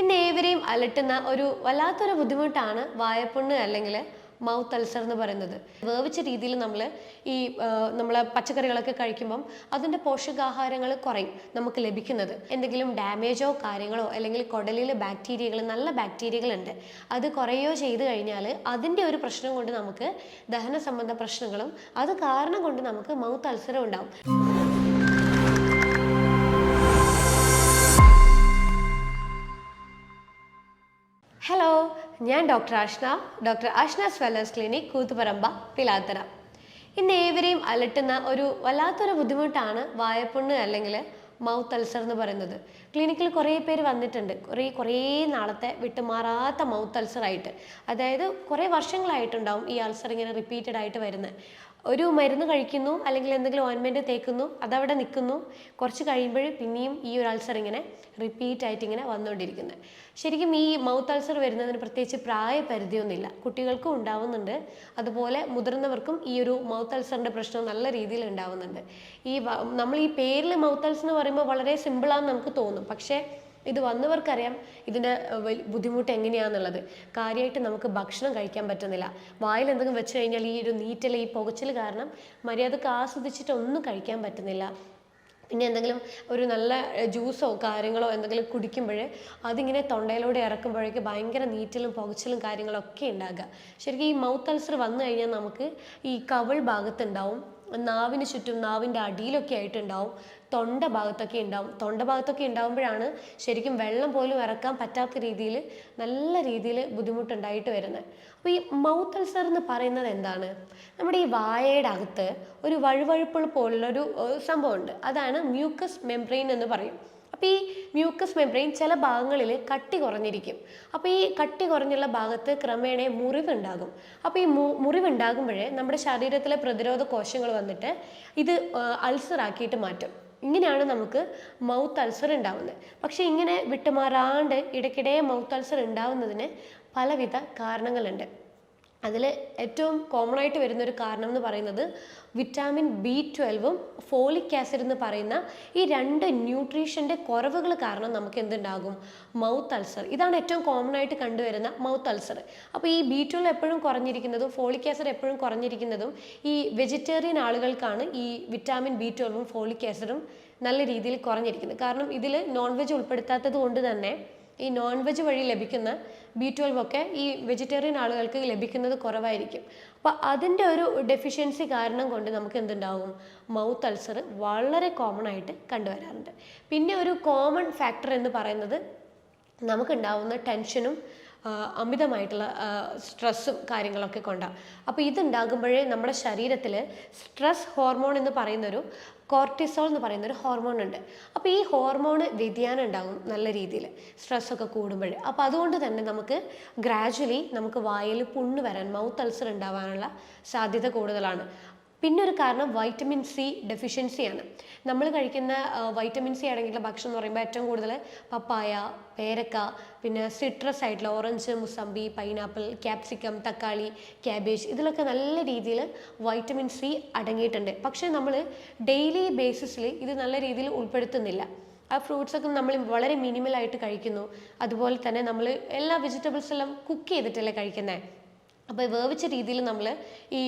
ഇന്ന് ഏവരെയും അലട്ടുന്ന ഒരു വല്ലാത്തൊരു ബുദ്ധിമുട്ടാണ് വായപ്പുണ്ണ് അല്ലെങ്കിൽ മൗത്ത് അൾസർ എന്ന് പറയുന്നത്. വേവിച്ച രീതിയിൽ നമ്മൾ ഈ നമ്മൾ പച്ചക്കറികളൊക്കെ കഴിക്കുമ്പം അതിന്റെ പോഷകാഹാരങ്ങൾ കുറയും നമുക്ക് ലഭിക്കുന്നത്. എന്തെങ്കിലും ഡാമേജോ കാര്യങ്ങളോ അല്ലെങ്കിൽ കുടലിൽ ബാക്ടീരിയകൾ നല്ല ബാക്ടീരിയകൾ ഉണ്ട്. അത് കുറയോ ചെയ്തു കഴിഞ്ഞാൽ അതിന്റെ ഒരു പ്രശ്നം കൊണ്ട് നമുക്ക് ദഹന സംബന്ധ പ്രശ്നങ്ങളും അത് കാരണം കൊണ്ട് നമുക്ക് മൗത്ത് അൾസറും ഉണ്ടാവും. ഞാൻ doctor Ashna doctor Ashna wellness clinic Koothuparamba Pilathara ഇന്ന് ഏവരെയും അലട്ടുന്ന ഒരു വല്ലാത്തൊരു ബുദ്ധിമുട്ടാണ് വായപ്പുണ്ണ് അല്ലെങ്കിൽ മൗത്ത് അൾസർ എന്ന് പറയുന്നത്. ക്ലിനിക്കിൽ കുറേ പേര് വന്നിട്ടുണ്ട്. കുറേ കുറേ നാളത്തെ വിട്ടുമാറാത്ത മൗത്ത് അൾസർ ആയിട്ട് അതായത് കുറേ വർഷങ്ങളായിട്ടുണ്ടാവും ഈ അൾസർ ഇങ്ങനെ റിപ്പീറ്റഡ് ആയിട്ട് വരുന്നത്. ഒരു മരുന്ന് കഴിക്കുന്നു അല്ലെങ്കിൽ എന്തെങ്കിലും ഓയിൻമെന്റ് തേക്കുന്നു അതവിടെ നിൽക്കുന്നു. കുറച്ച് കഴിയുമ്പോൾ പിന്നെയും ഈ ഒരു അൾസർ ഇങ്ങനെ റിപ്പീറ്റ് ആയിട്ട് ഇങ്ങനെ വന്നുകൊണ്ടിരിക്കുന്നത് ശരിക്കും ഈ മൗത്ത് അൾസർ വരുന്നതിന് പ്രത്യേകിച്ച് പ്രായപരിധിയൊന്നുമില്ല. കുട്ടികൾക്കും ഉണ്ടാവുന്നുണ്ട്. അതുപോലെ മുതിർന്നവർക്കും ഈ ഒരു മൗത്ത് അൾസറിന്റെ പ്രശ്നം നല്ല രീതിയിൽ ഉണ്ടാവുന്നുണ്ട്. ഈ നമ്മൾ ഈ പേരിൽ മൗത്ത് അൾസർ എന്ന് പറയുമ്പോൾ വളരെ സിമ്പിളാണെന്ന് നമുക്ക് തോന്നും. പക്ഷേ ഇത് വന്നവർക്കറിയാം ഇതിന്റെ ബുദ്ധിമുട്ട് എങ്ങനെയാണെന്നുള്ളത് കാര്യമായിട്ട് നമുക്ക് ഭക്ഷണം കഴിക്കാൻ പറ്റുന്നില്ല. വായിൽ എന്തെങ്കിലും വെച്ച് കഴിഞ്ഞാൽ ഈ ഒരു നീറ്റൽ ഈ പുകച്ചിൽ കാരണം മര്യാദയ്ക്ക് ആസ്വദിച്ചിട്ട് ഒന്നും കഴിക്കാൻ പറ്റുന്നില്ല. പിന്നെ എന്തെങ്കിലും ഒരു നല്ല ജ്യൂസോ കാര്യങ്ങളോ എന്തെങ്കിലും കുടിക്കുമ്പോൾ അതിങ്ങനെ തൊണ്ടയിലൂടെ ഇറക്കുമ്പോഴേക്ക് ഭയങ്കര നീറ്റലും പുകച്ചിലും കാര്യങ്ങളൊക്കെ ഉണ്ടാകുക. ശരിക്കും ഈ മൗത്ത് അൾസർ വന്നു കഴിഞ്ഞാൽ നമുക്ക് ഈ കവിൾ ഭാഗത്തുണ്ടാവും. നാവിന് ചുറ്റും നാവിന്റെ അടിയിലൊക്കെ ആയിട്ടുണ്ടാവും തൊണ്ട ഭാഗത്തൊക്കെ ഉണ്ടാവും. തൊണ്ട ഭാഗത്തൊക്കെ ഉണ്ടാവുമ്പോഴാണ് ശരിക്കും വെള്ളം പോലും ഇറക്കാൻ പറ്റാത്ത രീതിയിൽ നല്ല രീതിയിൽ ബുദ്ധിമുട്ടുണ്ടായിട്ട് വരുന്നത്. അപ്പോൾ ഈ മൗത്ത് അൾസർ എന്ന് പറയുന്നത് എന്താണ്? നമ്മുടെ ഈ വായയുടെ അകത്ത് ഒരു വഴുവഴുപ്പുള്ള പോലുള്ളൊരു സംഭവമുണ്ട്. അതാണ് മ്യൂക്കസ് മെംബ്രെയിൻ എന്ന് പറയും. അപ്പോൾ ഈ മ്യൂക്കസ് മെംബ്രെയിൻ ചില ഭാഗങ്ങളിൽ കട്ടി കുറഞ്ഞിരിക്കും. അപ്പോൾ ഈ കട്ടി കുറഞ്ഞുള്ള ഭാഗത്ത് ക്രമേണ മുറിവുണ്ടാകും. അപ്പോൾ ഈ മു- മുറിവുണ്ടാകുമ്പോഴേ നമ്മുടെ ശരീരത്തിലെ പ്രതിരോധ കോശങ്ങൾ വന്നിട്ട് ഇത് അൾസർ ആക്കിയിട്ട് മാറ്റും. ഇങ്ങനെയാണ് നമുക്ക് മൗത്ത് അൾസർ ഉണ്ടാവുന്നത്. പക്ഷേ ഇങ്ങനെ വിട്ടുമാറാണ്ട് ഇടയ്ക്കിടെ മൗത്ത് അൾസർ ഉണ്ടാവുന്നതിന് പലവിധ കാരണങ്ങളുണ്ട്. അതിൽ ഏറ്റവും കോമൺ ആയിട്ട് വരുന്ന ഒരു കാരണം എന്ന് പറയുന്നത് വിറ്റാമിൻ ബി ട്വൽവും ഫോളിക് ആസിഡ് എന്ന് പറയുന്ന ഈ രണ്ട് ന്യൂട്രീഷന്റെ കുറവുകൾ കാരണം നമുക്ക് എന്തുണ്ടാകും? മൗത്ത് അൾസർ ഇതാണ് ഏറ്റവും കോമൺ ആയിട്ട് കണ്ടുവരുന്ന മൗത്ത് അൾസർ അപ്പോൾ ഈ ബി ട്വൽവ് എപ്പോഴും കുറഞ്ഞിരിക്കുന്നതും ഫോളിക് ആസിഡ് എപ്പോഴും കുറഞ്ഞിരിക്കുന്നതും ഈ വെജിറ്റേറിയൻ ആളുകൾക്കാണ് ഈ വിറ്റാമിൻ ബി ട്വൽവും ഫോളിക് ആസിഡും നല്ല രീതിയിൽ കുറഞ്ഞിരിക്കുന്നത്. കാരണം ഇതിൽ നോൺ വെജ് ഉൾപ്പെടുത്താത്തത് കൊണ്ട് തന്നെ ഈ നോൺ വെജ് വഴി ലഭിക്കുന്ന ബി ട്വൽവ് ഒക്കെ ഈ വെജിറ്റേറിയൻ ആളുകൾക്ക് ലഭിക്കുന്നത് കുറവായിരിക്കും. അപ്പോൾ അതിന്റെ ഒരു ഡെഫിഷ്യൻസി കാരണം കൊണ്ട് നമുക്ക് എന്തുണ്ടാവും? മൗത്ത് അൾസർ വളരെ കോമൺ ആയിട്ട് കണ്ടുവരാറുണ്ട്. പിന്നെ ഒരു കോമൺ ഫാക്ടർ എന്ന് പറയുന്നത് നമുക്കുണ്ടാവുന്ന ടെൻഷനും അമിതമായിട്ടുള്ള സ്ട്രെസ്സും കാര്യങ്ങളൊക്കെ കൊണ്ടാണ് അപ്പോൾ ഇതുണ്ടാകുമ്പോഴേ നമ്മുടെ ശരീരത്തിൽ സ്ട്രെസ് ഹോർമോൺ എന്ന് പറയുന്നൊരു കോർട്ടിസോൾ എന്ന് പറയുന്ന ഒരു ഹോർമോൺ ഉണ്ട്. അപ്പോൾ ഈ ഹോർമോൺ വ്യതിയാനം ഉണ്ടാകും നല്ല രീതിയിൽ സ്ട്രെസ്സൊക്കെ കൂടുമ്പോൾ അപ്പോൾ അതുകൊണ്ട് തന്നെ നമുക്ക് ഗ്രാജ്വലി നമുക്ക് വായിൽ പുണ്ണ് വരാൻ മൗത്ത് അൾസർ ഉണ്ടാവാനുള്ള സാധ്യത കൂടുതലാണ്. പിന്നെ ഒരു കാരണം വൈറ്റമിൻ സി ഡെഫിഷ്യൻസിയാണ് നമ്മൾ കഴിക്കുന്ന വൈറ്റമിൻ സി അടങ്ങിയിട്ടുള്ള ഭക്ഷണം എന്ന് പറയുമ്പോൾ ഏറ്റവും കൂടുതൽ പപ്പായ പേരക്ക പിന്നെ സിട്രസ് ആയിട്ടുള്ള ഓറഞ്ച് മുസമ്പി പൈനാപ്പിൾ ക്യാപ്സിക്കം തക്കാളി ക്യാബേജ് ഇതിലൊക്കെ നല്ല രീതിയിൽ വൈറ്റമിൻ സി അടങ്ങിയിട്ടുണ്ട്. പക്ഷേ നമ്മൾ ഡെയിലി ബേസിസിൽ ഇത് നല്ല രീതിയിൽ ഉൾപ്പെടുത്തുന്നില്ല. ആ ഫ്രൂട്ട്സ് ഒക്കെ നമ്മൾ വളരെ മിനിമലായിട്ട് കഴിക്കുന്നു. അതുപോലെ തന്നെ നമ്മൾ എല്ലാ വെജിറ്റബിൾസ് എല്ലാം കുക്ക് ചെയ്തിട്ടല്ലേ കഴിക്കുന്നത് അപ്പോൾ വേവിച്ച രീതിയിൽ നമ്മൾ ഈ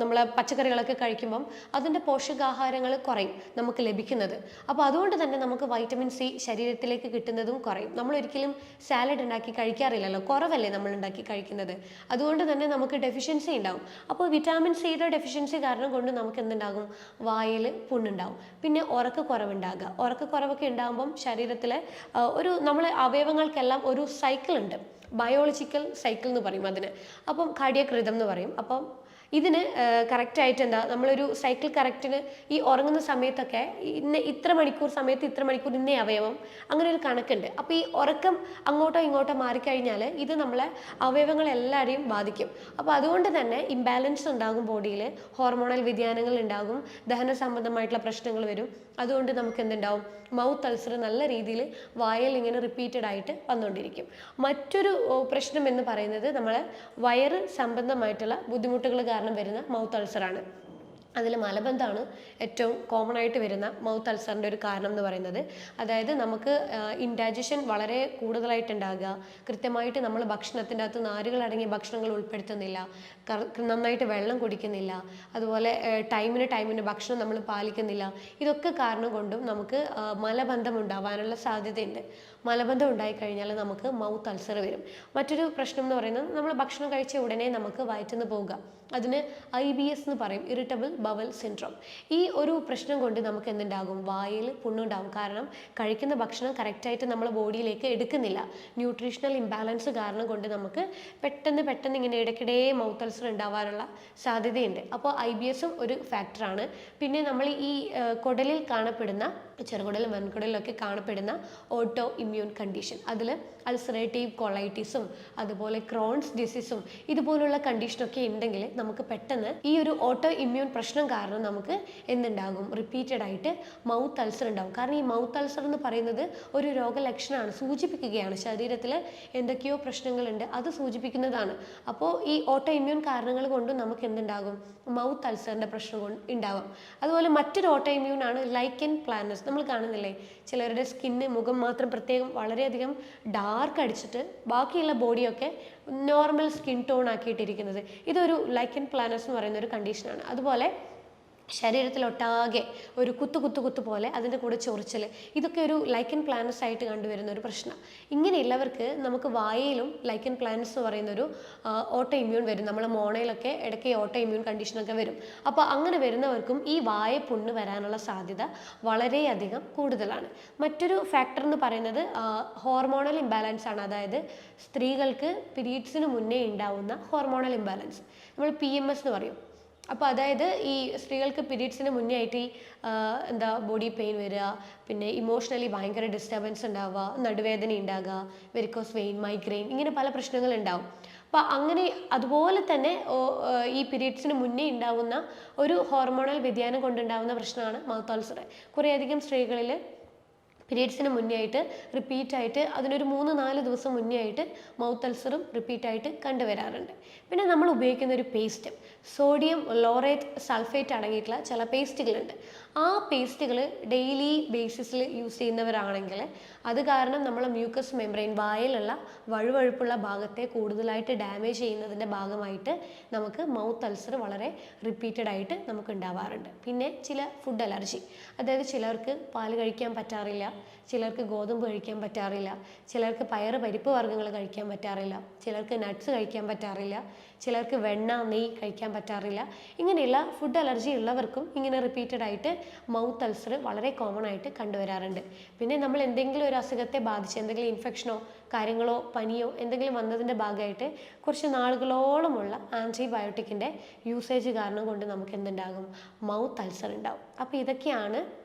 നമ്മൾ പച്ചക്കറികളൊക്കെ കഴിക്കുമ്പം അതിന്റെ പോഷകാഹാരങ്ങൾ കുറയും നമുക്ക് ലഭിക്കുന്നത്. അപ്പോൾ അതുകൊണ്ട് തന്നെ നമുക്ക് വൈറ്റമിൻ സി ശരീരത്തിലേക്ക് കിട്ടുന്നതും കുറയും. നമ്മൾ ഒരിക്കലും സാലഡ് ഉണ്ടാക്കി കഴിക്കാറില്ലല്ലോ. കുറവല്ലേ നമ്മൾ ഉണ്ടാക്കി കഴിക്കുന്നത്. അതുകൊണ്ട് തന്നെ നമുക്ക് ഡെഫിഷ്യൻസി ഉണ്ടാവും. അപ്പോൾ വിറ്റാമിൻ സിയുടെ ഡെഫിഷ്യൻസി കാരണം കൊണ്ട് നമുക്ക് എന്തുണ്ടാകും? വായിൽ പുണ്ണുണ്ടാവും. പിന്നെ ഉറക്കക്കുറവുണ്ടാകുക ഉറക്കക്കുറവൊക്കെ ഉണ്ടാകുമ്പം ശരീരത്തിലെ ഒരു നമ്മളെ അവയവങ്ങൾക്കെല്ലാം ഒരു സൈക്കിൾ ഉണ്ട്. ബയോളജിക്കൽ സൈക്കിൾ എന്ന് പറയും അതിന്. അപ്പം കാർഡിയക് റിതം എന്ന് പറയും. അപ്പം ഇതിന് കറക്റ്റായിട്ട് എന്താ നമ്മളൊരു സൈക്കിൾ കറക്റ്റിന് ഈ ഉറങ്ങുന്ന സമയത്തൊക്കെ ഇന്ന ഇത്ര മണിക്കൂർ സമയത്ത് ഇത്ര മണിക്കൂർ ഇന്നേ അവയവം അങ്ങനെ ഒരു കണക്കുണ്ട്. അപ്പോൾ ഈ ഉറക്കം അങ്ങോട്ടോ ഇങ്ങോട്ടോ മാറിക്കഴിഞ്ഞാൽ ഇത് നമ്മളെ അവയവങ്ങളെല്ലാവരെയും ബാധിക്കും. അപ്പോൾ അതുകൊണ്ട് തന്നെ ഇംബാലൻസ് ഉണ്ടാകും ബോഡിയിൽ ഹോർമോണൽ വ്യതിയാനങ്ങൾ ഉണ്ടാകും ദഹന സംബന്ധമായിട്ടുള്ള പ്രശ്നങ്ങൾ വരും. അതുകൊണ്ട് നമുക്ക് എന്തുണ്ടാവും? മൗത്ത് അൾസർ നല്ല രീതിയിൽ വായൽ ഇങ്ങനെ റിപ്പീറ്റഡ് ആയിട്ട് വന്നുകൊണ്ടിരിക്കും മറ്റൊരു പ്രശ്നം എന്ന് പറയുന്നത് നമ്മളെ വയറ് സംബന്ധമായിട്ടുള്ള ബുദ്ധിമുട്ടുകൾ കാരണം വരുന്ന മൗത്ത് അൾസറാണ്. അതിൽ മലബന്ധമാണ് ഏറ്റവും കോമൺ ആയിട്ട് വരുന്ന മൗത്ത് അൾസറിന്റെ ഒരു കാരണം എന്ന് പറയുന്നത്. അതായത് നമുക്ക് ഇൻഡൈജഷൻ വളരെ കൂടുതലായിട്ടുണ്ടാകുക. കൃത്യമായിട്ട് നമ്മൾ ഭക്ഷണത്തിന്റെ അകത്ത് നാരുകൾ അടങ്ങിയ ഭക്ഷണങ്ങൾ ഉൾപ്പെടുത്തുന്നില്ല. നന്നായിട്ട് വെള്ളം കുടിക്കുന്നില്ല. അതുപോലെ ടൈമിന് ടൈമിന് ഭക്ഷണം നമ്മൾ പാലിക്കുന്നില്ല. ഇതൊക്കെ കാരണം കൊണ്ടും നമുക്ക് മലബന്ധം ഉണ്ടാവാനുള്ള സാധ്യതയുണ്ട്. മലബന്ധം ഉണ്ടായിക്കഴിഞ്ഞാൽ നമുക്ക് മൗത്ത് അൾസർ വരും. മറ്റൊരു പ്രശ്നം എന്ന് പറയുന്നത് നമ്മൾ ഭക്ഷണം കഴിച്ച ഉടനെ നമുക്ക് വയറ്റുന്ന് പോവുക. അതിന് ഐ ബി എസ് എന്ന് പറയും ഇറിറ്റബിൾ ബവൽ സിൻഡ്രോം ഈ ഒരു പ്രശ്നം കൊണ്ട് നമുക്ക് എന്തുണ്ടാകും? വായിൽ പുണ്ണുണ്ടാകും കാരണം കഴിക്കുന്ന ഭക്ഷണം കറക്റ്റായിട്ട് നമ്മൾ ബോഡിയിലേക്ക് എടുക്കുന്നില്ല. ന്യൂട്രീഷണൽ ഇംബാലൻസ് കാരണം കൊണ്ട് നമുക്ക് പെട്ടെന്ന് പെട്ടെന്ന് ഇങ്ങനെ ഇടയ്ക്കിടെ മൗത്ത് അൾസർ ഉണ്ടാവാനുള്ള സാധ്യതയുണ്ട്. അപ്പോൾ ഐ ബി എസും ഒരു ഫാക്ടറാണ് പിന്നെ നമ്മൾ ഈ കുടലിൽ കാണപ്പെടുന്ന ചെറുകുടലും വൻകുടലിലും ഒക്കെ കാണപ്പെടുന്ന ഓട്ടോ ഇമ്മ്യൂൺ കണ്ടീഷൻ അതിൽ അൾസറേറ്റീവ് കൊളൈറ്റിസും അതുപോലെ ക്രോൺസ് ഡിസീസും ഇതുപോലുള്ള കണ്ടീഷനൊക്കെ ഉണ്ടെങ്കിൽ നമുക്ക് പെട്ടെന്ന് ഈ ഒരു ഓട്ടോ ഇമ്മ്യൂൺ പ്രശ്നം കാരണം നമുക്ക് എന്തുണ്ടാകും? റിപ്പീറ്റഡ് ആയിട്ട് മൗത്ത് അൾസർ ഉണ്ടാകും കാരണം ഈ മൗത്ത് അൾസർ എന്ന് പറയുന്നത് ഒരു രോഗലക്ഷണമാണ് സൂചിപ്പിക്കുകയാണ്. ശരീരത്തിൽ എന്തൊക്കെയോ പ്രശ്നങ്ങളുണ്ട് അത് സൂചിപ്പിക്കുന്നതാണ്. അപ്പോൾ ഈ ഓട്ടോ ഇമ്മ്യൂൺ കാരണങ്ങൾ കൊണ്ടും നമുക്ക് എന്തുണ്ടാകും? മൗത്ത് അൾസറിന്റെ പ്രശ്നം ഉണ്ടാവാം അതുപോലെ മറ്റൊരു ഓട്ടോ ഇമ്മ്യൂൺ ആണ് ലൈക്കൻ പ്ലാനസ് നമ്മൾ കാണുന്നില്ലേ? ചിലരുടെ സ്കിന്ന് മുഖം മാത്രം പ്രത്യേകം വളരെയധികം ഡാർക്ക് അടിച്ചിട്ട് ബാക്കിയുള്ള ബോഡിയൊക്കെ നോർമൽ സ്കിൻ ടോൺ ആക്കിയിട്ടിരിക്കുന്നത്. ഇതൊരു ലൈക്കൻ പ്ലാനസ് എന്ന് പറയുന്ന ഒരു കണ്ടീഷനാണ് അതുപോലെ ശരീരത്തിലൊട്ടാകെ ഒരു കുത്തു കുത്തു കുത്തു പോലെ അതിന്റെ കൂടെ ചൊറിച്ചൽ. ഇതൊക്കെ ഒരു ലൈക്കൻ പ്ലാനസ് ആയിട്ട് കണ്ടുവരുന്ന ഒരു പ്രശ്നം. ഇങ്ങനെയുള്ളവർക്ക് നമുക്ക് വായയിലും ലൈക്കൻ പ്ലാനസ് എന്ന് പറയുന്ന ഒരു ഓട്ടോ ഇമ്മ്യൂൺ വരും. നമ്മളെ മോണയിലൊക്കെ ഇടയ്ക്ക് ഓട്ടോ ഇമ്മ്യൂൺ കണ്ടീഷനൊക്കെ വരും. അപ്പോൾ അങ്ങനെ വരുന്നവർക്കും ഈ വായ പുണ്ണ് വരാനുള്ള സാധ്യത വളരെയധികം കൂടുതലാണ്. മറ്റൊരു ഫാക്ടർ എന്ന് പറയുന്നത് ഹോർമോണൽ ഇംബാലൻസ് ആണ്. അതായത് സ്ത്രീകൾക്ക് പീരീഡ്സിന് മുന്നേ ഉണ്ടാവുന്ന ഹോർമോണൽ ഇംബാലൻസ് നമ്മൾ പി എം എസ് എന്ന് പറയും. അപ്പോൾ അതായത് ഈ സ്ത്രീകൾക്ക് പീരീഡ്സിന് മുന്നേ ആയിട്ട് ഈ എന്താ ബോഡി പെയിൻ വരിക പിന്നെ ഇമോഷണലി ഭയങ്കര ഡിസ്റ്റർബൻസ് ഉണ്ടാവുക നടുവേദന ഉണ്ടാകുക വെരിക്കോസ് വെയിൻ മൈഗ്രെയിൻ ഇങ്ങനെ പല പ്രശ്നങ്ങൾ ഉണ്ടാവും. അപ്പോൾ അങ്ങനെ അതുപോലെ തന്നെ ഈ പീരീഡ്സിന് മുന്നേ ഉണ്ടാവുന്ന ഒരു ഹോർമോണൽ വ്യതിയാനം കൊണ്ടുണ്ടാവുന്ന പ്രശ്നമാണ് മൗത്ത് അൾസർ കുറേയധികം സ്ത്രീകളിൽ പീരീഡ്സിന് മുന്നേ ആയിട്ട് റിപ്പീറ്റ് ആയിട്ട് അതിനൊരു മൂന്ന് നാല് ദിവസം മുന്നേ ആയിട്ട് മൗത്ത് അൾസറും റിപ്പീറ്റ് ആയിട്ട് കണ്ടുവരാറുണ്ട്. പിന്നെ നമ്മൾ ഉപയോഗിക്കുന്ന ഒരു പേസ്റ്റ് സോഡിയം ലോറേറ്റ് സൾഫേറ്റ് അടങ്ങിയിട്ടുള്ള ചില പേസ്റ്റുകളുണ്ട്. ആ പേസ്റ്റുകൾ ഡെയിലി ബേസിസിൽ യൂസ് ചെയ്യുന്നവരാണെങ്കിൽ അത് കാരണം നമ്മളെ മ്യൂക്കസ് മെംബ്രെയിൻ വായിലുള്ള വഴുവഴുപ്പുള്ള ഭാഗത്തെ കൂടുതലായിട്ട് ഡാമേജ് ചെയ്യുന്നതിന്റെ ഭാഗമായിട്ട് നമുക്ക് മൗത്ത് അൾസർ വളരെ റിപ്പീറ്റഡ് ആയിട്ട് നമുക്ക് ഉണ്ടാവാറുണ്ട്. പിന്നെ ചില ഫുഡ് അലർജി അതായത് ചിലർക്ക് പാൽ കഴിക്കാൻ പറ്റാറില്ല ചിലർക്ക് ഗോതമ്പ് കഴിക്കാൻ പറ്റാറില്ല ചിലർക്ക് പയർ പരിപ്പ് വർഗങ്ങൾ കഴിക്കാൻ പറ്റാറില്ല ചിലർക്ക് നട്ട്സ് കഴിക്കാൻ പറ്റാറില്ല ചിലർക്ക് വെണ്ണ നെയ്യ് കഴിക്കാൻ പറ്റാറില്ല. ഇങ്ങനെയുള്ള ഫുഡ് അലർജി ഉള്ളവർക്കും ഇങ്ങനെ റിപ്പീറ്റഡ് ആയിട്ട് മൗത്ത് അൾസർ വളരെ കോമൺ ആയിട്ട് കണ്ടുവരാറുണ്ട്. പിന്നെ നമ്മൾ എന്തെങ്കിലും ഒരു അസുഖത്തെ ബാധിച്ച് എന്തെങ്കിലും ഇൻഫെക്ഷനോ കാര്യങ്ങളോ പനിയോ എന്തെങ്കിലും വന്നതിന്റെ ഭാഗമായിട്ട് കുറച്ച് നാളുകളോളമുള്ള ആന്റിബയോട്ടിക്കിന്റെ യൂസേജ് കാരണം കൊണ്ട് നമുക്ക് എന്തുണ്ടാകും? മൗത്ത് അൾസർ ഉണ്ടാവും. അപ്പോൾ ഇതൊക്കെയാണ്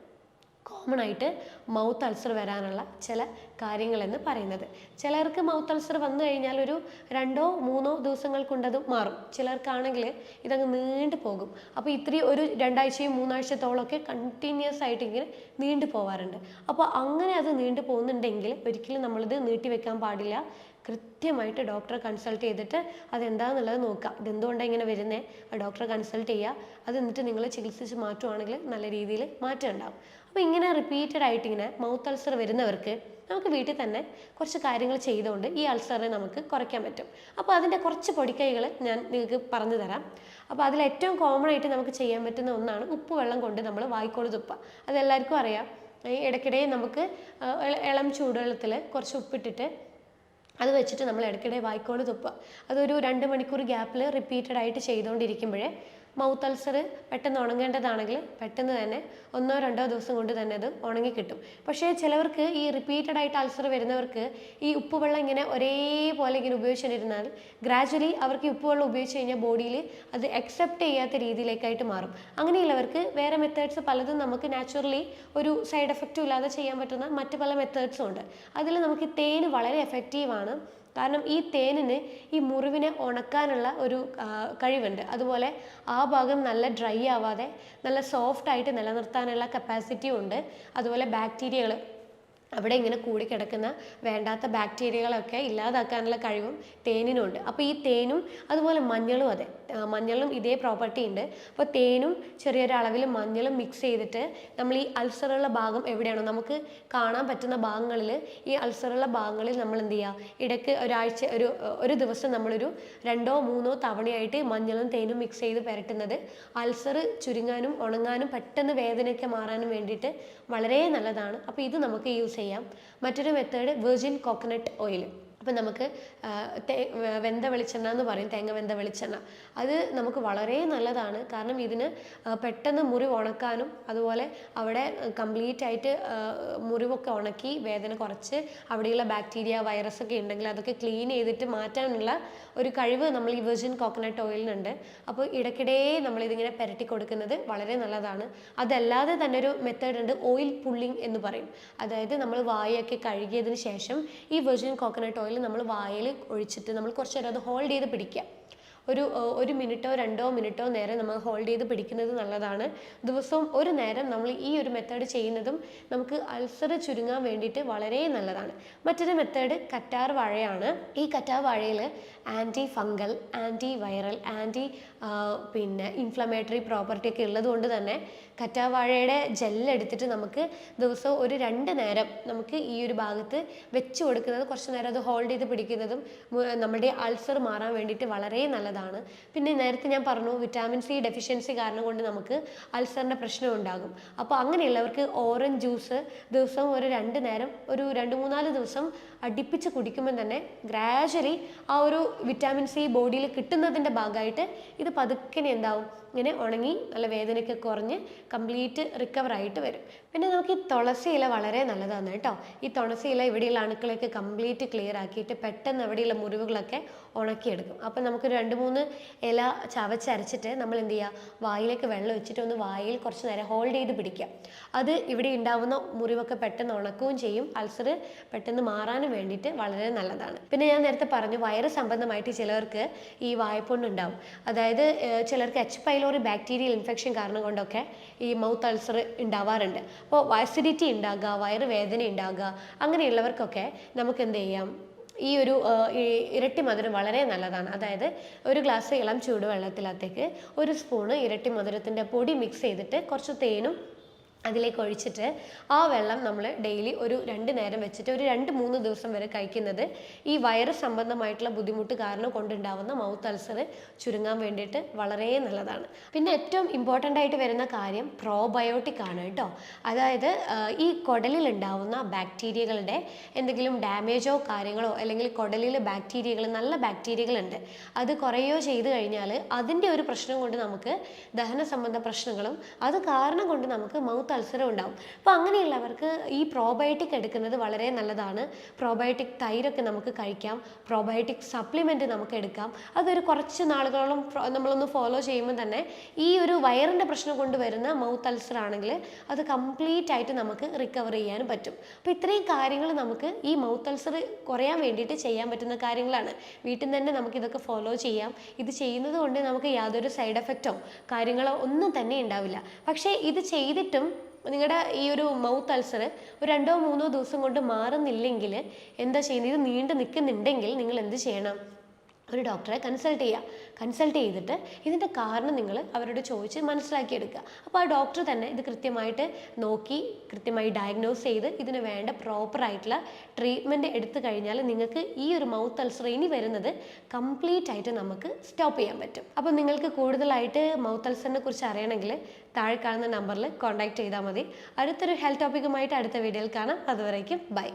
കോമൺ ആയിട്ട് മൗത്ത് അൾസർ വരാനുള്ള ചില കാര്യങ്ങളെന്ന് പറയുന്നത്. ചിലർക്ക് മൗത്ത് അൾസർ വന്നു കഴിഞ്ഞാൽ ഒരു രണ്ടോ മൂന്നോ ദിവസങ്ങൾ കൊണ്ടത് മാറും. ചിലർക്കാണെങ്കിൽ ഇതങ്ങ് നീണ്ടു പോകും. അപ്പോൾ ഇത്രയും ഒരു രണ്ടാഴ്ചയും മൂന്നാഴ്ചത്തോളമൊക്കെ കണ്ടിന്യൂസ് ആയിട്ട് ഇങ്ങനെ നീണ്ടു പോവാറുണ്ട്. അപ്പോൾ അങ്ങനെ അത് നീണ്ടു പോകുന്നുണ്ടെങ്കിൽ ഒരിക്കലും നമ്മളിത് നീട്ടിവെക്കാൻ പാടില്ല. കൃത്യമായിട്ട് ഡോക്ടറെ കൺസൾട്ട് ചെയ്തിട്ട് അതെന്താന്നുള്ളത് നോക്കുക. ഇതെന്തുകൊണ്ടാണ് ഇങ്ങനെ വരുന്നത് ഡോക്ടറെ കൺസൾട്ട് ചെയ്യുക. അത് എന്നിട്ട് നിങ്ങൾ ചികിത്സിച്ച് മാറ്റുവാണെങ്കിൽ നല്ല രീതിയിൽ മാറ്റം ഉണ്ടാവും. അപ്പോൾ ഇങ്ങനെ റിപ്പീറ്റഡ് ആയിട്ട് ഇങ്ങനെ മൗത്ത് അൾസർ വരുന്നവർക്ക് നമുക്ക് വീട്ടിൽ തന്നെ കുറച്ച് കാര്യങ്ങൾ ചെയ്തുകൊണ്ട് ഈ അൾസറിനെ നമുക്ക് കുറയ്ക്കാൻ പറ്റും. അപ്പോൾ അതിന്റെ കുറച്ച് പൊടിക്കൈകൾ ഞാൻ നിങ്ങൾക്ക് പറഞ്ഞു തരാം. അപ്പോൾ അതിൽ ഏറ്റവും കോമൺ ആയിട്ട് നമുക്ക് ചെയ്യാൻ പറ്റുന്ന ഒന്നാണ് ഉപ്പ് വെള്ളം കൊണ്ട് നമ്മൾ വായിക്കോട് തുപ്പ അതെല്ലാവർക്കും അറിയാം. ഈ ഇടയ്ക്കിടെ നമുക്ക് ഇളം ചൂടുവെള്ളത്തിൽ കുറച്ച് ഉപ്പിട്ടിട്ട് അത് വെച്ചിട്ട് നമ്മൾ ഇടയ്ക്കിടെ വായിക്കോട് തുപ്പുക. അതൊരു രണ്ട് മണിക്കൂർ ഗ്യാപ്പിൽ റിപ്പീറ്റഡ് ആയിട്ട് ചെയ്തുകൊണ്ടിരിക്കുമ്പോഴേ മൗത്ത് അൾസർ പെട്ടെന്ന് ഉണങ്ങേണ്ടതാണെങ്കിൽ പെട്ടെന്ന് തന്നെ ഒന്നോ രണ്ടോ ദിവസം കൊണ്ട് തന്നെ അത് ഉണങ്ങി കിട്ടും. പക്ഷേ ചിലവർക്ക് ഈ റിപ്പീറ്റഡ് ആയിട്ട് അൾസർ വരുന്നവർക്ക് ഈ ഉപ്പുവെള്ളം ഇങ്ങനെ ഒരേപോലെ ഇങ്ങനെ ഉപയോഗിച്ചുകൊണ്ടിരുന്നാൽ ഗ്രാജ്വലി അവർക്ക് ഈ ഉപ്പുവെള്ളം ഉപയോഗിച്ച് കഴിഞ്ഞാൽ ബോഡിയിൽ അത് അക്സെപ്റ്റ് ചെയ്യാത്ത രീതിയിലേക്കായിട്ട് മാറും. അങ്ങനെയുള്ളവർക്ക് വേറെ മെത്തേഡ്സ് പലതും നമുക്ക് നാച്ചുറലി ഒരു സൈഡ് എഫക്റ്റും ഇല്ലാതെ ചെയ്യാൻ പറ്റുന്ന മറ്റു പല മെത്തേഡ്സും ഉണ്ട്. അതിൽ നമുക്ക് തേന് വളരെ എഫക്റ്റീവാണ് കാരണം ഈ തേനിന് ഈ മുറിവിനെ ഉണക്കാനുള്ള ഒരു കഴിവുണ്ട്. അതുപോലെ ആ ഭാഗം നല്ല ഡ്രൈ ആവാതെ നല്ല സോഫ്റ്റ് ആയിട്ട് നിലനിർത്താനുള്ള കപ്പാസിറ്റിയും ഉണ്ട്. അതുപോലെ ബാക്ടീരിയകൾ അവിടെ ഇങ്ങനെ കൂടി കൂടിക്കിടക്കുന്ന വേണ്ടാത്ത ബാക്ടീരിയകളൊക്കെ ഇല്ലാതാക്കാനുള്ള കഴിവും തേനിനുണ്ട്. അപ്പോൾ ഈ തേനും അതുപോലെ മഞ്ഞളും അതെ മഞ്ഞളും ഇതേ പ്രോപ്പർട്ടി ഉണ്ട്. അപ്പോൾ തേനും ചെറിയൊരളവിൽ മഞ്ഞളും മിക്സ് ചെയ്തിട്ട് നമ്മൾ ഈ അൾസറുള്ള ഭാഗം എവിടെയാണോ നമുക്ക് കാണാൻ പറ്റുന്ന ഭാഗങ്ങളിൽ ഈ അൾസറുള്ള ഭാഗങ്ങളിൽ നമ്മൾ എന്ത് ചെയ്യുക? ഇടയ്ക്ക് ഒരാഴ്ച ഒരു ഒരു ദിവസം നമ്മളൊരു രണ്ടോ മൂന്നോ തവണയായിട്ട് മഞ്ഞളും തേനും മിക്സ് ചെയ്ത് പുരട്ടുന്നത് അൾസർ ചുരുങ്ങാനും ഉണങ്ങാനും പെട്ടെന്ന് വേദനയൊക്കെ മാറാനും വേണ്ടിയിട്ട് വളരെ നല്ലതാണ്. അപ്പോൾ ഇത് നമുക്ക് യൂസ് ചെയ്യാം. മറ്റൊരു മെത്തേഡ് വെർജിൻ കോക്കനട്ട് ഓയിൽ അപ്പം നമുക്ക് തേ വെന്ത വെളിച്ചെണ്ണ എന്ന് പറയും തേങ്ങ വെന്ത വെളിച്ചെണ്ണ. അത് നമുക്ക് വളരെ നല്ലതാണ്. കാരണം ഇതിന് പെട്ടെന്ന് മുറിവ് ഉണക്കാനും അതുപോലെ അവിടെ കംപ്ലീറ്റ് ആയിട്ട് മുറിവൊക്കെ ഉണക്കി വേദന കുറച്ച് അവിടെയുള്ള ബാക്ടീരിയ വൈറസ് ഒക്കെ ഉണ്ടെങ്കിൽ അതൊക്കെ ക്ലീൻ ചെയ്തിട്ട് മാറ്റാനുള്ള ഒരു കഴിവ് നമ്മൾ ഈ വെർജിൻ കോക്കനട്ട് ഓയിലിനുണ്ട് അപ്പോൾ ഇടയ്ക്കിടെ നമ്മളിതിങ്ങനെ പെരട്ടി കൊടുക്കുന്നത് വളരെ നല്ലതാണ്. അതല്ലാതെ തന്നെ ഒരു മെത്തേഡ് ഉണ്ട് ഓയിൽ പുള്ളിങ് എന്ന് പറയും. അതായത് നമ്മൾ വായൊക്കെ കഴുകിയതിന് ശേഷം ഈ വെർജിൻ കോക്കനട്ട് ഓയിൽ നമ്മൾ വായിൽ ഒഴിച്ചിട്ട് നമ്മൾ കുറച്ച് നേരം അത് ഹോൾഡ് ചെയ്ത് പിടിക്കുക. ഒരു ഒരു മിനിറ്റോ രണ്ടോ മിനിറ്റോ നേരം നമ്മൾ ഹോൾഡ് ചെയ്ത് പിടിക്കുന്നത് നല്ലതാണ്. ദിവസവും ഒരു നേരം നമ്മൾ ഈ ഒരു മെത്തേഡ് ചെയ്യുന്നതും നമുക്ക് അൾസർ ചുരുങ്ങാൻ വേണ്ടിയിട്ട് വളരെ നല്ലതാണ്. മറ്റൊരു മെത്തേഡ് കറ്റാർ വാഴയാണ്. ഈ കറ്റാർ വാഴയിൽ anti fungal anti viral anti പിന്നെ ഇൻഫ്ലമേറ്ററി പ്രോപ്പർട്ടി ഒക്കെ ഉള്ളതുകൊണ്ട് തന്നെ കറ്റാവാഴയുടെ ജെല്ലെടുത്തിട്ട് നമുക്ക് ദിവസവും ഒരു രണ്ട് നേരം നമുക്ക് ഈ ഒരു ഭാഗത്ത് വെച്ച് കൊടുക്കുന്നത്. കുറച്ച് നേരം അത് ഹോൾഡ് ചെയ്ത് പിടിക്കുന്നതും നമ്മുടെ അൾസർ മാറാൻ വേണ്ടിയിട്ട് വളരെ നല്ലതാണ്. പിന്നെ നേരത്തെ ഞാൻ പറഞ്ഞു വിറ്റാമിൻ സി ഡെഫിഷ്യൻസി കാരണം കൊണ്ട് നമുക്ക് അൾസറിന്റെ പ്രശ്നം ഉണ്ടാകും. അപ്പോൾ അങ്ങനെയുള്ളവർക്ക് ഓറഞ്ച് ജ്യൂസ് ദിവസവും ഒരു രണ്ട് നേരം ഒരു രണ്ട് മൂന്നാൽ ദിവസം അടിപ്പിച്ച് കുടിക്കുമ്പോൾ തന്നെ ഗ്രാജുവലി ആ ഒരു വിറ്റാമിൻ സി ബോഡിയിൽ കിട്ടുന്നതിന്റെ ഭാഗമായിട്ട് ഇത് പതുക്കനെ എന്താവും? ഇങ്ങനെ ഉണങ്ങി നല്ല വേദനയൊക്കെ കുറഞ്ഞ് കംപ്ലീറ്റ് റിക്കവർ ആയിട്ട് വരും. പിന്നെ നമുക്ക് ഈ തുളസി ഇല വളരെ നല്ലതാണ് കേട്ടോ. ഈ തുളസി ഇല ഇവിടെയുള്ള അണുക്കളൊക്കെ കംപ്ലീറ്റ് ക്ലിയർ ആക്കിയിട്ട് പെട്ടെന്ന് അവിടെയുള്ള മുറിവുകളൊക്കെ ഉണക്കിയെടുക്കും. അപ്പം നമുക്ക് രണ്ട് മൂന്ന് ഇല ചവച്ചരച്ചിട്ട് നമ്മൾ എന്ത് ചെയ്യുക? വായിലേക്ക് വെള്ളം വെച്ചിട്ട് ഒന്ന് വായിൽ കുറച്ച് നേരം ഹോൾഡ് ചെയ്ത് പിടിക്കുക. അത് ഇവിടെ ഉണ്ടാവുന്ന മുറിവൊക്കെ പെട്ടെന്ന് ഉണക്കുകയും ചെയ്യും. അൾസർ പെട്ടെന്ന് മാറാനും വേണ്ടിയിട്ട് വളരെ നല്ലതാണ്. പിന്നെ ഞാൻ നേരത്തെ പറഞ്ഞു വയറ് സംബന്ധമായിട്ട് ചിലർക്ക് ഈ വായ്പുണ്ണുണ്ടാവും. അതായത് ചിലർക്ക് എച്ച് പൈലോറി ബാക്ടീരിയൽ ഇൻഫെക്ഷൻ കാരണം കൊണ്ടൊക്കെ ഈ മൗത്ത് അൾസർ ഉണ്ടാവാറുണ്ട്. അപ്പോൾ അസിഡിറ്റി ഉണ്ടാകുക വയറ് വേദന ഉണ്ടാകുക അങ്ങനെയുള്ളവർക്കൊക്കെ നമുക്ക് എന്ത് ചെയ്യാം? ഈ ഒരു ഇരട്ടി മധുരം വളരെ നല്ലതാണ്. അതായത് ഒരു ഗ്ലാസ് ഇളം ചൂടുവെള്ളത്തിനകത്തേക്ക് ഒരു സ്പൂണ് ഇരട്ടി മധുരത്തിന്റെ പൊടി മിക്സ് ചെയ്തിട്ട് കുറച്ച് തേനും അതിലേക്ക് ഒഴിച്ചിട്ട് ആ വെള്ളം നമ്മൾ ഡെയിലി ഒരു രണ്ട് നേരം വെച്ചിട്ട് ഒരു രണ്ട് മൂന്ന് ദിവസം വരെ കഴിക്കുന്നത് ഈ വയറ് സംബന്ധമായിട്ടുള്ള ബുദ്ധിമുട്ട് കാരണം കൊണ്ടുണ്ടാവുന്ന മൗത്ത് അൾസർ ചുരുങ്ങാൻ വേണ്ടിയിട്ട് വളരെ നല്ലതാണ്. പിന്നെ ഏറ്റവും ഇമ്പോർട്ടന്റ് ആയിട്ട് വരുന്ന കാര്യം പ്രോബയോട്ടിക് ആണ് കേട്ടോ. അതായത് ഈ കുടലിൽ ഉണ്ടാവുന്ന ബാക്ടീരിയകളുടെ എന്തെങ്കിലും ഡാമേജോ കാര്യങ്ങളോ അല്ലെങ്കിൽ കുടലിൽ ബാക്ടീരിയകൾ നല്ല ബാക്ടീരിയകളുണ്ട് അത് കുറയോ ചെയ്തു കഴിഞ്ഞാൽ അതിന്റെ ഒരു പ്രശ്നം കൊണ്ട് നമുക്ക് ദഹന സംബന്ധ പ്രശ്നങ്ങളും അത് കാരണം കൊണ്ട് നമുക്ക് മൗത്ത് അൾസറും ഉണ്ടാവും അപ്പോൾ അങ്ങനെയുള്ളവർക്ക് ഈ പ്രോബയോട്ടിക് എടുക്കുന്നത് വളരെ നല്ലതാണ്. പ്രോബയോട്ടിക് തൈരൊക്കെ നമുക്ക് കഴിക്കാം. പ്രോബയോട്ടിക് സപ്ലിമെന്റ് നമുക്ക് എടുക്കാം. അതൊരു കുറച്ച് നാളുകളോളം നമ്മളൊന്ന് ഫോളോ ചെയ്യുമ്പോൾ തന്നെ ഈ ഒരു വയറിന്റെ പ്രശ്നം കൊണ്ടുവരുന്ന മൗത്ത് അൾസർ ആണെങ്കിൽ അത് കംപ്ലീറ്റ് ആയിട്ട് നമുക്ക് റിക്കവർ ചെയ്യാനും പറ്റും. അപ്പോൾ ഇത്രയും കാര്യങ്ങൾ നമുക്ക് ഈ മൗത്ത് അൾസർ കുറയാൻ വേണ്ടിയിട്ട് ചെയ്യാൻ പറ്റുന്ന കാര്യങ്ങളാണ്. വീട്ടിൽ തന്നെ നമുക്ക് ഇതൊക്കെ ഫോളോ ചെയ്യാം. ഇത് ചെയ്യുന്നത് കൊണ്ട് നമുക്ക് യാതൊരു സൈഡ് എഫക്റ്റോ കാര്യങ്ങളോ ഒന്നും തന്നെ ഉണ്ടാവില്ല. പക്ഷേ ഇത് ചെയ്തിട്ടും നിങ്ങളുടെ ഈ ഒരു മൗത്ത് അൾസർ ഒരു രണ്ടോ മൂന്നോ ദിവസം കൊണ്ട് മാറുന്നില്ലെങ്കിൽ എന്താ ചെയ്യുന്നത്? ഇത് നീണ്ടു നിൽക്കുന്നുണ്ടെങ്കിൽ നിങ്ങൾ എന്ത് ചെയ്യണം? ഒരു ഡോക്ടറെ കൺസൾട്ട് ചെയ്യുക കൺസൾട്ട് ചെയ്തിട്ട് ഇതിന്റെ കാരണം നിങ്ങൾ അവരോട് ചോദിച്ച് മനസ്സിലാക്കിയെടുക്കുക. അപ്പോൾ ആ ഡോക്ടർ തന്നെ ഇത് കൃത്യമായിട്ട് നോക്കി കൃത്യമായി ഡയഗ്നോസ് ചെയ്ത് ഇതിന് വേണ്ട പ്രോപ്പറായിട്ടുള്ള ട്രീറ്റ്മെന്റ് എടുത്തു കഴിഞ്ഞാൽ നിങ്ങൾക്ക് ഈ ഒരു മൗത്ത് അൾസർ ഇനി വരുന്നത് കംപ്ലീറ്റ് ആയിട്ട് നമുക്ക് സ്റ്റോപ്പ് ചെയ്യാൻ പറ്റും. അപ്പോൾ നിങ്ങൾക്ക് കൂടുതലായിട്ട് മൗത്ത് അൾസറിനെ കുറിച്ച് അറിയണമെങ്കിൽ താഴെ കാണുന്ന നമ്പറിൽ കോൺടാക്ട് ചെയ്താൽ മതി. അടുത്തൊരു ഹെൽത്ത് ടോപ്പിക്കുമായിട്ട് അടുത്ത വീഡിയോയിൽ കാണാം. അതുവരേക്കും ബൈ